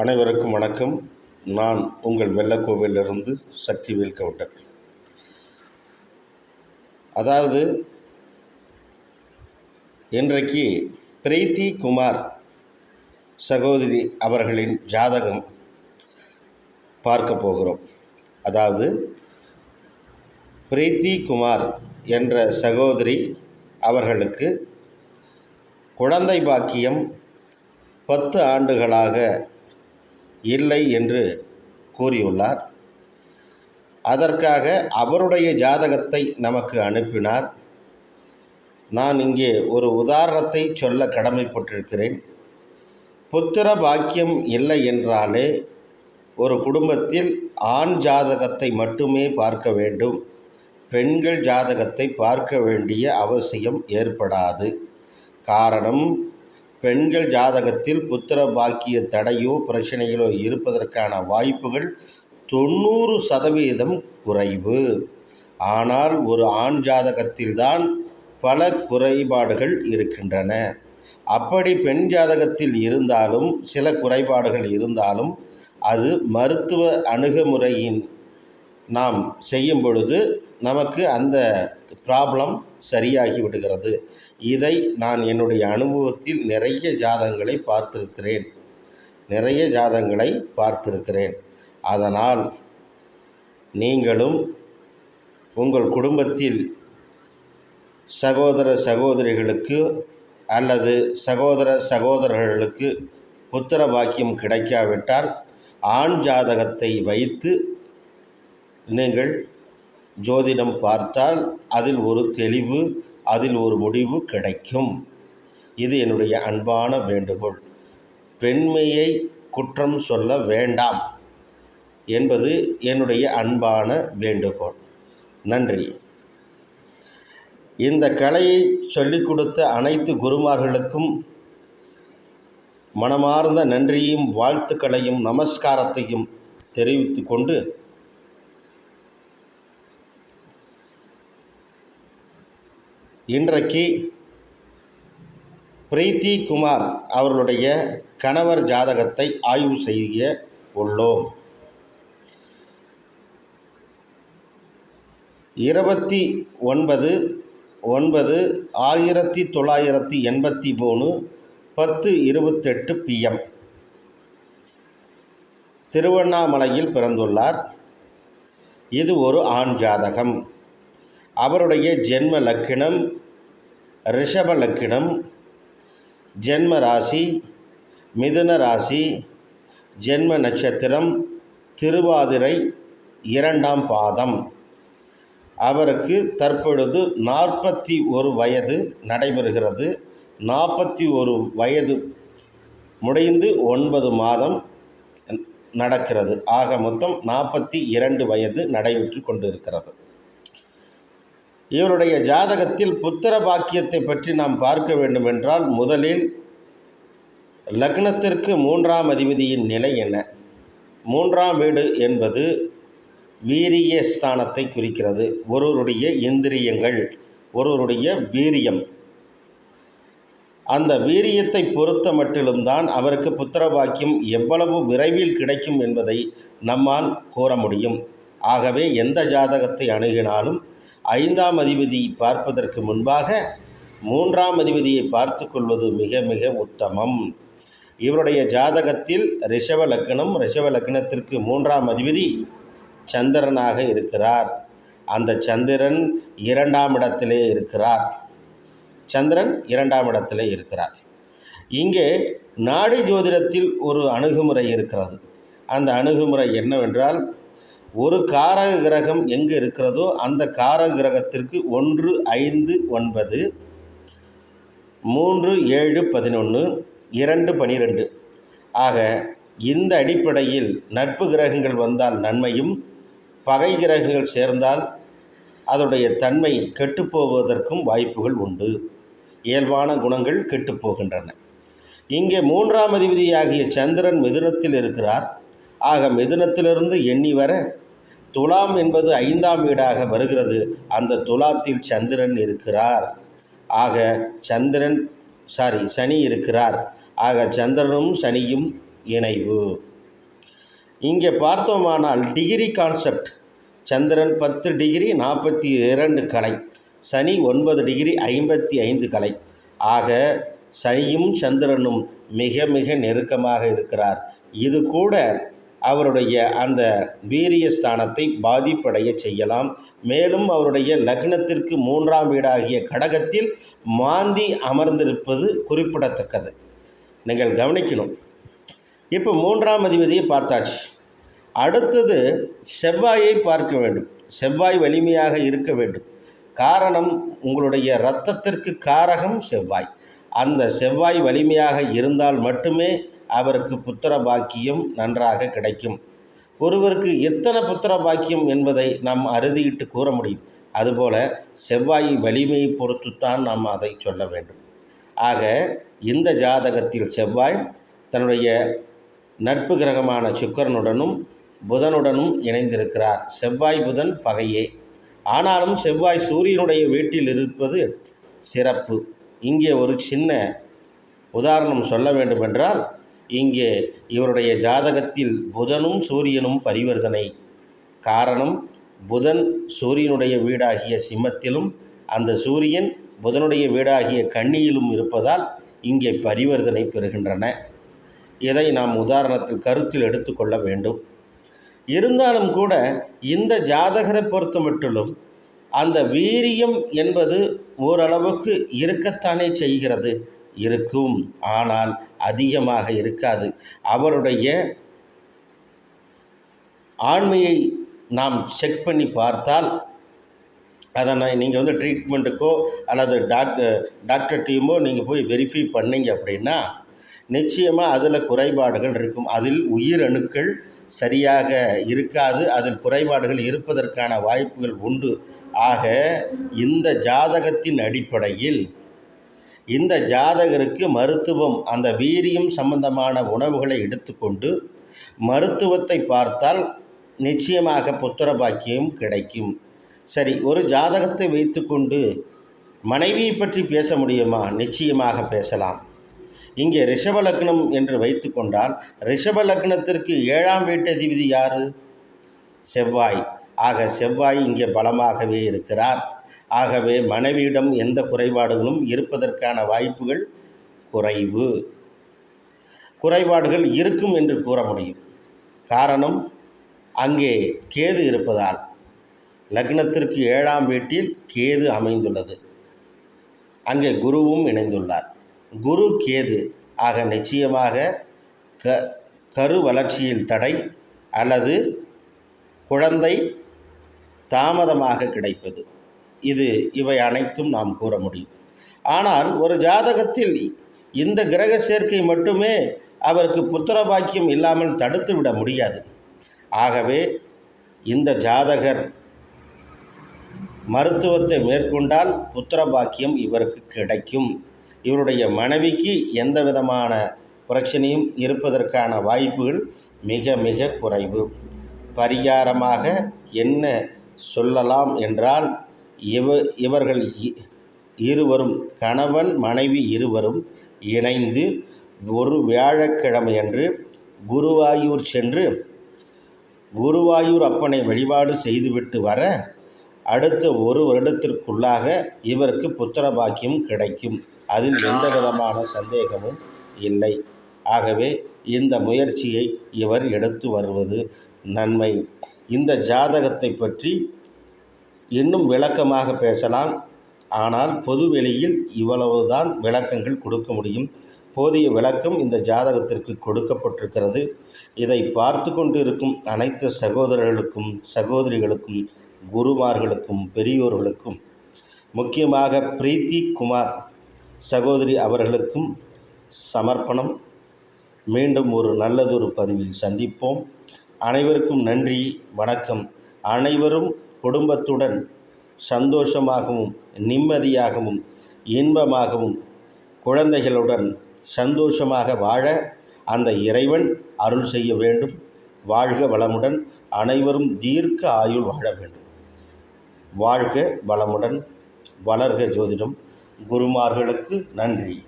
அனைவருக்கும் வணக்கம். நான் உங்கள் வெள்ளக்கோவிலிருந்து சக்திவேல் கவுண்டர் அதாவது இன்றைக்கு பிரீத்தி குமார் சகோதரி அவர்களின் ஜாதகம் பார்க்க போகிறோம். அதாவது பிரீத்தி குமார் என்ற சகோதரி அவர்களுக்கு குழந்தை பாக்கியம் பத்து ஆண்டுகளாக இல்லை என்று கூறியுள்ளார். அதற்காக அவருடைய ஜாதகத்தை நமக்கு அனுப்பினார். நான் இங்கே ஒரு உதாரணத்தை சொல்ல கடமைப்பட்டிருக்கிறேன். புத்திர பாக்கியம் இல்லை என்றாலே ஒரு குடும்பத்தில் ஆண் ஜாதகத்தை மட்டுமே பார்க்க வேண்டும். பெண்கள் ஜாதகத்தை பார்க்க வேண்டிய அவசியம் ஏற்படாது. காரணம் பெண்கள் ஜாதகத்தில் புத்திர பாக்கிய தடையோ பிரச்சனைகளோ இருப்பதற்கான வாய்ப்புகள் தொண்ணூறு சதவீதம் குறைவு. ஆனால் ஒரு ஆண் ஜாதகத்தில்தான் பல குறைபாடுகள் இருக்கின்றன. அப்படி பெண் ஜாதகத்தில் இருந்தாலும் சில குறைபாடுகள் இருந்தாலும் அது மருத்துவ அணுகுமுறையின் நாம் செய்யும் பொழுது நமக்கு அந்த ப்ராப்ளம் சரியாகி விடுகிறது. இதை நான் என்னுடைய அனுபவத்தில் நிறைய ஜாதகங்களை பார்த்திருக்கிறேன். நிறைய ஜாதகங்களை பார்த்திருக்கிறேன். அதனால் நீங்களும் உங்கள் குடும்பத்தில் சகோதர சகோதரிகளுக்கு அல்லது சகோதர சகோதரர்களுக்கு புத்திர பாக்கியம் கிடைக்காவிட்டால் ஆண் ஜாதகத்தை வைத்து நீங்கள் ஜோதிடம் பார்த்தால் அதில் ஒரு தெளிவு அதில் ஒரு முடிவு கிடைக்கும். இது என்னுடைய அன்பான வேண்டுகோள். பெண்மையை குற்றம் சொல்ல வேண்டாம் என்பது என்னுடைய அன்பான வேண்டுகோள். நன்றி. இந்த கலையை சொல்லிக் கொடுத்த அனைத்து குருமார்களுக்கும் மனமார்ந்த நன்றியும் வாழ்த்துக்களையும் நமஸ்காரத்தையும் தெரிவித்து கொண்டு இன்றைக்கு பிரீத்தி குமார் அவர்களுடைய கணவர் ஜாதகத்தை ஆய்வு செய்ய உள்ளோம். இருபத்தி ஒன்பது ஒன்பது ஆயிரத்தி தொள்ளாயிரத்தி எண்பத்தி மூணு பத்து இருபத்தெட்டு பிஎம் திருவண்ணாமலையில் பிறந்துள்ளார். இது ஒரு ஆண் ஜாதகம். அவருடைய ஜென்ம லக்கினம் ரிஷப லக்கினம் ஜென்ம ராசி மிதுன ராசி ஜென்ம நட்சத்திரம் திருவாதிரை இரண்டாம் பாதம். அவருக்கு தற்பொழுது நாற்பத்தி ஒரு வயது நடைபெறுகிறது. நாற்பத்தி ஒரு வயது முடிந்து ஒன்பது மாதம் நடக்கிறது. ஆக மொத்தம் நாற்பத்தி இரண்டு வயது நடைபெற்று கொண்டிருக்கிறது. இவருடைய ஜாதகத்தில் புத்திர பாக்கியத்தை பற்றி நாம் பார்க்க வேண்டுமென்றால் முதலில் லக்னத்திற்கு மூன்றாம் அதிபதியின் நிலை என்ன? மூன்றாம் வீடு என்பது வீரிய ஸ்தானத்தை குறிக்கிறது. ஒருவருடைய இந்திரியங்கள் ஒருவருடைய வீரியம். அந்த வீரியத்தை பொறுத்த மட்டிலும் தான் அவருக்கு புத்திர பாக்கியம் எவ்வளவு விரைவில் கிடைக்கும் என்பதை நம்மால் கூற முடியும். ஆகவே எந்த ஜாதகத்தை அணுகினாலும் ஐந்தாம் அதிபதி பார்ப்பதற்கு முன்பாக மூன்றாம் அதிபதியை பார்த்து கொள்வது மிக மிக உத்தமம். இவருடைய ஜாதகத்தில் ரிஷவ லக்னம் ரிஷவ லக்னத்திற்கு மூன்றாம் அதிபதி சந்திரனாக இருக்கிறார். அந்த சந்திரன் இரண்டாம் இடத்திலே இருக்கிறார். சந்திரன் இரண்டாம் இடத்திலே இருக்கிறார். இங்கே நாடி ஜோதிடத்தில் ஒரு அணுகுமுறை இருக்கிறது. அந்த அணுகுமுறை என்னவென்றால் ஒரு காரக கிரகம் எங்கே இருக்கிறதோ அந்த காரக கிரகத்திற்கு ஒன்று ஐந்து ஒன்பது மூன்று ஏழு பதினொன்று இரண்டு பனிரெண்டு. ஆக இந்த அடிப்படையில் நட்பு கிரகங்கள் வந்தால் நன்மையும் பகை கிரகங்கள் சேர்ந்தால் அதனுடைய தன்மை கெட்டுப்போவதற்கும் வாய்ப்புகள் உண்டு. இயல்பான குணங்கள் கெட்டுப்போகின்றன. இங்கே மூன்றாம் அதிபதியாகிய சந்திரன் மிதுனத்தில் இருக்கிறார். ஆக மிதுனத்திலிருந்து எண்ணி வர துலாம் என்பது ஐந்தாம் வீடாக வருகிறது. அந்த துலாத்தில் சந்திரன் இருக்கிறார். ஆக சந்திரன் சாரி சனி இருக்கிறார். ஆக சந்திரனும் சனியும் இணைவு. இங்கே பார்த்தோமானால் டிகிரி கான்செப்ட் சந்திரன் பத்து டிகிரி நாற்பத்தி இரண்டு கலை. சனி ஒன்பது டிகிரி ஐம்பத்தி ஐந்து கலை. ஆக சனியும் சந்திரனும் மிக மிக நெருக்கமாக இருக்கிறார். இது கூட அவருடைய அந்த வீரிய ஸ்தானத்தை பாதிப்படைய செய்யலாம். மேலும் அவருடைய லக்னத்திற்கு மூன்றாம் வீடாகிய கடகத்தில் மாந்தி அமர்ந்திருப்பது குறிப்பிடத்தக்கது. நீங்கள் கவனிக்கணும். இப்போ மூன்றாம் அதிபதியை பார்த்தாச்சு. அடுத்தது செவ்வாயை பார்க்க வேண்டும். செவ்வாய் வலிமையாக இருக்க வேண்டும். காரணம் உங்களுடைய இரத்தத்திற்கு காரகம் செவ்வாய். அந்த செவ்வாய் வலிமையாக இருந்தால் மட்டுமே அவருக்கு புத்திர பாக்கியம் நன்றாக கிடைக்கும். ஒருவருக்கு எத்தனை புத்திர பாக்கியம் என்பதை நாம் அறுதியிட்டு கூற முடியும். அதுபோல செவ்வாய் வலிமையை பொறுத்துத்தான் நாம் அதை சொல்ல வேண்டும். ஆக இந்த ஜாதகத்தில் செவ்வாய் தன்னுடைய நட்பு கிரகமான சுக்கரனுடனும் புதனுடனும் இணைந்திருக்கிறார். செவ்வாய் புதன் பகையே. ஆனாலும் செவ்வாய் சூரியனுடைய வீட்டில் இருப்பது சிறப்பு. இங்கே ஒரு சின்ன உதாரணம் சொல்ல வேண்டுமென்றால் இங்கே இவருடைய ஜாதகத்தில் புதனும் சூரியனும் பரிவர்த்தனை. காரணம் புதன் சூரியனுடைய வீடாகிய சிம்மத்திலும் அந்த சூரியன் புதனுடைய வீடாகிய கண்ணியிலும் இருப்பதால் இங்கே பரிவர்த்தனை பெறுகின்றன. இதை நாம் உதாரணத்தில் கருத்தில் எடுத்துக்கொள்ள வேண்டும். இருந்தாலும் கூட இந்த ஜாதகரை பொறுத்த மட்டிலும் அந்த வீரியம் என்பது ஓரளவுக்கு இருக்கத்தானே செய்கிறது. இருக்கும். ஆனால் அதிகமாக இருக்காது. அவருடைய ஆண்மையை நாம் செக் பண்ணி பார்த்தால் அதனை நீங்கள் வந்து ட்ரீட்மெண்ட்டுக்கோ அல்லது டாக் டாக்டர் டீமோ நீங்கள் போய் வெரிஃபை பண்ணீங்க அப்படின்னா நிச்சயமாக அதில் குறைபாடுகள் இருக்கும். அதில் உயிரணுக்கள் சரியாக இருக்காது. அதில் குறைபாடுகள் இருப்பதற்கான வாய்ப்புகள் உண்டு. ஆக இந்த ஜாதகத்தின் அடிப்படையில் இந்த ஜாதகருக்கு மருத்துவம் அந்த வீரியம் சம்பந்தமான உணவுகளை எடுத்துக்கொண்டு மருத்துவத்தை பார்த்தால் நிச்சயமாக புத்திர பாக்கியம் கிடைக்கும். சரி ஒரு ஜாதகத்தை வைத்துக்கொண்டு மனைவியை பற்றி பேச முடியுமா? நிச்சயமாக பேசலாம். இங்கே ரிஷப லக்னம் என்று வைத்துக்கொண்டால் ரிஷப லக்னத்திற்கு ஏழாம் வீட்டு அதிபதி யார்? செவ்வாய். ஆக செவ்வாய் இங்கே பலமாகவே இருக்கிறார். ஆகவே மனைவியிடம் எந்த குறைபாடுகளும் இருப்பதற்கான வாய்ப்புகள் குறைவு. குறைபாடுகள் இருக்கும் என்று கூற முடியும். காரணம் அங்கே கேது இருப்பதால். லக்னத்திற்கு ஏழாம் வீட்டில் கேது அமைந்துள்ளது. அங்கே குருவும் இணைந்துள்ளார். குரு கேது. ஆக நிச்சயமாக க கரு வளர்ச்சியில் தடை அல்லது குழந்தை தாமதமாக கிடைப்பது. இது இவை அனைத்தும் நாம் கூற முடியும். ஆனால் ஒரு ஜாதகத்தில் இந்த கிரக சேர்க்கை மட்டுமே அவருக்கு புத்திர பாக்கியம் இல்லாமல் தடுத்து விட முடியாது. ஆகவே இந்த ஜாதகர் மருத்துவத்தை மேற்கொண்டால் புத்திர பாக்கியம் இவருக்கு கிடைக்கும். இவருடைய மனைவிக்கு எந்த விதமான பிரச்சனையும் இருப்பதற்கான வாய்ப்புகள் மிக மிக குறைவு. பரிகாரமாக என்ன சொல்லலாம் என்றால் இவ இவர்கள் இருவரும் கணவன் மனைவி இருவரும் இணைந்து ஒரு வியாழக்கிழமையன்று குருவாயூர் சென்று குருவாயூர் அப்பனை வழிபாடு செய்துவிட்டு வர அடுத்த ஒரு வருடத்திற்குள்ளாக இவருக்கு புத்திர பாக்கியம் கிடைக்கும். அதில் எந்த விதமான சந்தேகமும் இல்லை. ஆகவே இந்த முயற்சியை இவர் எடுத்து வருவது நன்மை. இந்த ஜாதகத்தை பற்றி இன்னும் விளக்கமாக பேசலாம். ஆனால் பொதுவெளியில் இவ்வளவுதான் விளக்கங்கள் கொடுக்க முடியும். போதிய விளக்கம் இந்த ஜாதகத்திற்கு கொடுக்கப்பட்டிருக்கிறது. இதை பார்த்து கொண்டிருக்கும் அனைத்து சகோதரர்களுக்கும் சகோதரிகளுக்கும் குருமார்களுக்கும் பெரியோர்களுக்கும் முக்கியமாக பிரீத்தி குமார் சகோதரி அவர்களுக்கும் சமர்ப்பணம். மீண்டும் ஒரு நல்லதொரு பதிவில் சந்திப்போம். அனைவருக்கும் நன்றி வணக்கம். அனைவரும் குடும்பத்துடன் சந்தோஷமாகவும் நிம்மதியாகவும் இன்பமாகவும் குழந்தைகளுடன் சந்தோஷமாக வாழ அந்த இறைவன் அருள் செய்ய வேண்டும். வாழ்க வளமுடன் அனைவரும் தீர்க்க ஆயுள் வாழ வேண்டும். வாழ்க வளமுடன். வளர்க ஜோதிடம். குருமார்களுக்கு நன்றி.